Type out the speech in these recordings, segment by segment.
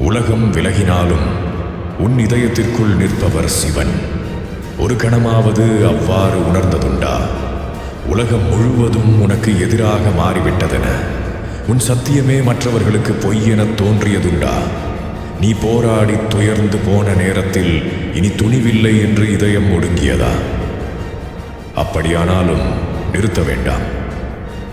உலகம் விலகினாலும் உன் இதயத்திற்குள் நிற்பவர் சிவன். ஒரு கணமாவது அவ்வாறு உணர்ந்ததுண்டா? உலகம் முழுவதும் உனக்கு எதிராக மாறிவிட்டதென உன் சத்தியமே மற்றவர்களுக்கு பொய் எனத் தோன்றியதுண்டா? நீ போராடி துயர்ந்து போன நேரத்தில் இனி துணிவில்லை என்று இதயம் ஒடுங்கியதா? அப்படியானாலும் நிறுத்த வேண்டாம்.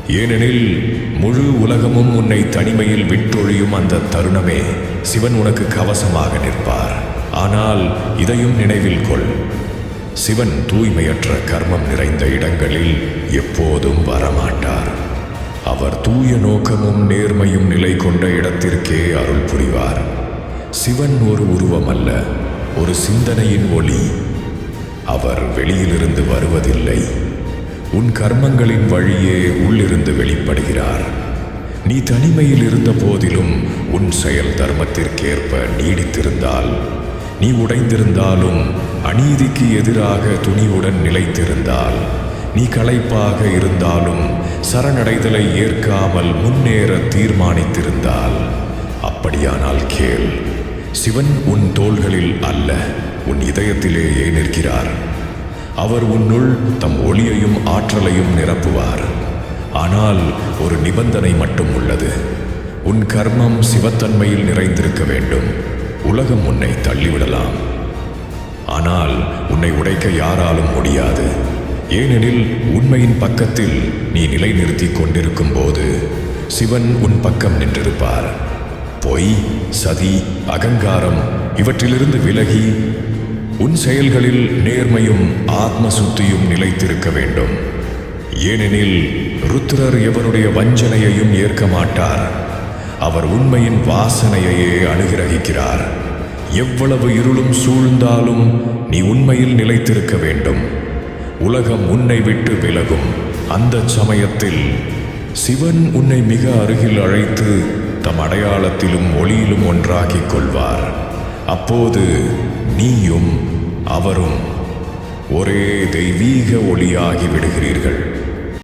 ஏனெனில் முழு உலகமும் உன்னை தனிமையில் விட்டொழியும் அந்த தருணமே சிவன் உனக்கு கவசமாக நிற்பார். ஆனால் இதையும் நினைவில் கொள். சிவன் தூய்மையற்ற கர்மம் நிறைந்த இடங்களில் எப்போதும் வரமாட்டார். அவர் தூய நோக்கமும் நேர்மையும் நிலை கொண்ட இடத்திற்கே அருள் புரிவார். சிவன் ஒரு உருவம் அல்ல ஒரு சிந்தனையின் ஒளி. அவர் வெளியிலிருந்து வருவதில்லை. உன் கர்மங்களின் வழியே உள்ளிருந்து வெளிப்படுகிறார். நீ தனிமையில் இருந்த போதிலும் உன் செயல் தர்மத்திற்கேற்ப நீடித்திருந்தால் நீ உடைந்திருந்தாலும் அநீதிக்கு எதிராக துணிவுடன் நிலைத்திருந்தால் நீ களைப்பாக இருந்தாலும் சரணடைதலை ஏற்காமல் முன்னேற தீர்மானித்திருந்தால். அப்படியானால் கேள் சிவன் உன் தோள்களில் அல்ல உன் இதயத்திலேயே நிற்கிறார். அவர் உன்னுள் தம் ஒளியையும் ஆற்றலையும் நிரப்புவார். ஆனால் ஒரு நிபந்தனை மட்டும் உள்ளது. உன் கர்மம் சிவத்தன்மையில் நிறைந்திருக்க வேண்டும். உலகம் உன்னை தள்ளிவிடலாம். ஆனால் உன்னை உடைக்க யாராலும் முடியாது. ஏனெனில் உண்மையின் பக்கத்தில் நீ நிலைநிறுத்தி கொண்டிருக்கும் போது சிவன் உன் பக்கம் நின்றிருப்பார். பொய் சதி அகங்காரம் இவற்றிலிருந்து விலகி செயல்களில் நேர்மையும் ஆத்ம சுத்தியும் நிலைத்திருக்க வேண்டும். ஏனெனில் ருத்ரர் எவனுடைய வஞ்சனையையும் ஏற்க மாட்டார். அவர் உண்மையின் வாசனையையே அனுகிரகிக்கிறார். எவ்வளவு இருளும் சூழ்ந்தாலும் நீ உண்மையில் நிலைத்திருக்க வேண்டும். உலகம் உன்னை விட்டு விலகும். அந்த சமயத்தில் சிவன் உன்னை மிக அருகில் அழைத்து தம் அடையாளத்திலும் ஒளியிலும் ஒன்றாகிக் கொள்வார். அப்போது நீயும் அவரும் ஒரே தெய்வீக ஒளியாகி விடுகிறீர்கள்.